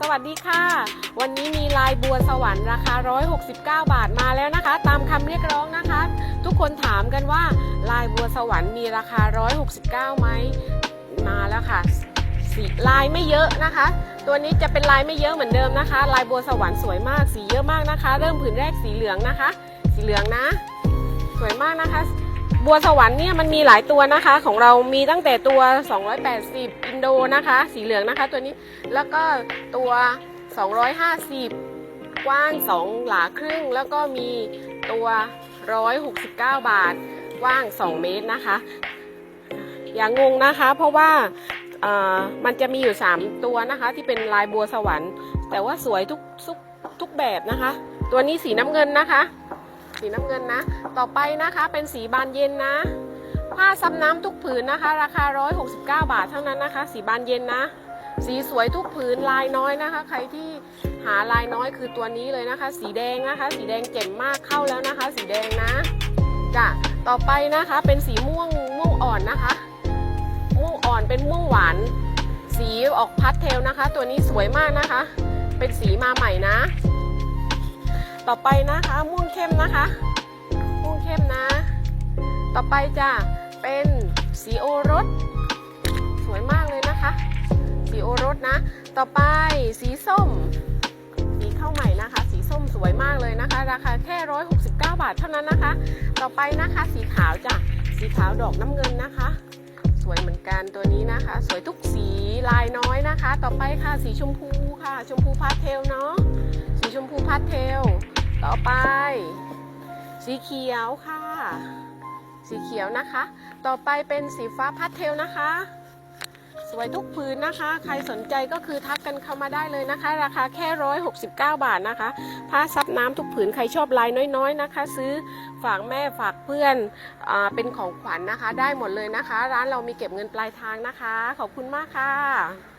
สวัสดีค่ะ วันนี้มีลายบัวสวรรค์ราคา 169 บาทมาแล้วนะคะ ตามคำเรียกร้องนะคะ ทุกคนถามกันว่าลายบัวสวรรค์มีราคา 169ไหมมาแล้วค่ะสีลายไม่เยอะนะคะ ตัวนี้จะเป็นลายไม่เยอะเหมือนเดิมนะคะ ลายบัวสวรรค์สวยมากสีเยอะมากนะคะ เริ่มผืนแรกสีเหลืองนะคะ สีเหลืองนะ บัวสวรรค์เนี่ยมันมีหลายตัวนะคะ ของเรามีตั้งแต่ตัว 280 อินโดนะคะ สีเหลืองนะคะตัวนี้แล้วก็ตัว 250 กว้าง 2 หลาครึ่ง แล้วก็มีตัว 169 บาท กว้าง 2 เมตรนะคะ อย่างงงนะคะ เพราะว่ามันจะมีอยู่ 3 ตัวนะคะที่เป็นลายบัวสวรรค์ แต่ว่าสวยทุกทุกทุกแบบนะคะ ตัวนี้สีน้ำเงินนะคะ สีน้ำเงินนะ ต่อไปนะคะ เป็นสีบานเย็นนะ ผ้าซับน้ำทุกผืนนะคะ ราคา 169 บาทเท่านั้นนะคะ สีบานเย็นนะ สีสวยทุกผืนลายน้อยนะคะ ใครที่หาลายน้อยคือตัวนี้เลยนะคะ สีแดงนะคะ สีแดงเจ็มมากเข้าแล้วนะคะ สีแดงนะจ้ะต่อไปนะคะเป็นสีม่วงม่วงอ่อนนะคะม่วงอ่อนเป็นม่วงหวาน สีออกพัสเทลนะคะ ตัวนี้สวยมากนะคะ เป็นสีมาใหม่นะ ต่อไปนะคะม่วงเข้มนะคะ เข้มนะ ต่อไปจะเป็นสีโอรส สวยมากเลยนะคะ สีโอรสนะ ต่อไปสีส้ม สีเข้าใหม่นะคะ สีส้มสวยมากเลยนะคะ ราคาแค่169บาทเท่านั้นนะคะ ต่อไปนะคะสีขาวจ้ะสีขาวดอกน้ำเงินนะคะ สวยเหมือนกันตัวนี้นะคะ สวยทุกสีลายน้อยนะคะ ต่อไปค่ะสีชมพูค่ะ ชมพูพาสเทลเนาะสีชมพูพาสเทล ต่อไป สีเขียวค่ะ สีเขียวนะคะ ต่อไปเป็นสีฟ้าพาสเทลนะคะ สวยทุกพื้นนะคะ ใครสนใจก็คือทักกันเข้ามาได้เลยนะคะ ราคาแค่ร้อยหกสิบเก้าบาทนะคะ ผ้าซับน้ำทุกผืนใครชอบลายน้อยๆนะคะ ซื้อฝากแม่ฝากเพื่อนอเป็นของขวัญนะคะ ได้หมดเลยนะคะ ร้านเรามีเก็บเงินปลายทางนะคะ ขอบคุณมากค่ะ